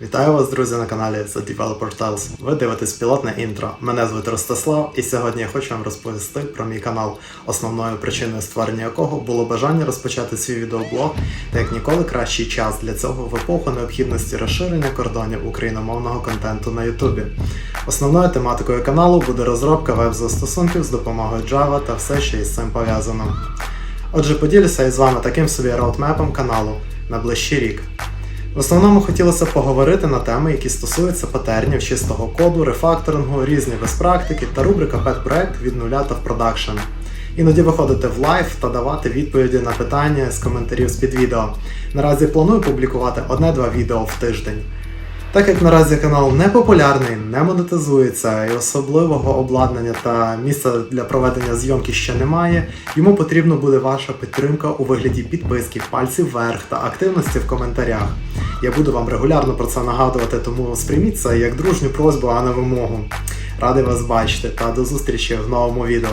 Вітаю вас, друзі, на каналі The Developer Tales. Ви дивитесь пілотне інтро. Мене звуть Ростислав, і сьогодні я хочу вам розповісти про мій канал, основною причиною створення якого було бажання розпочати свій відеоблог та як ніколи кращий час для цього в епоху необхідності розширення кордонів україномовного контенту на Ютубі. Основною тематикою каналу буде розробка веб-застосунків з допомогою Java та все, що із цим пов'язано. Отже, поділюся із вами таким собі роудмепом каналу на ближчий рік. В основному хотілося поговорити на теми, які стосуються патернів чистого коду, рефакторингу, різні безпрактики та рубрика Pet проект від нуля та в продакшн. Іноді виходити в лайв та давати відповіді на питання з коментарів з під відео. Наразі планую публікувати одне-два відео в тиждень. Так як наразі канал не популярний, не монетизується і особливого обладнання та місця для проведення зйомки ще немає, йому потрібна буде ваша підтримка у вигляді підписки, пальців вверх та активності в коментарях. Я буду вам регулярно про це нагадувати, тому сприйміть це як дружню просьбу, а не вимогу. Радий вас бачити та до зустрічі в новому відео.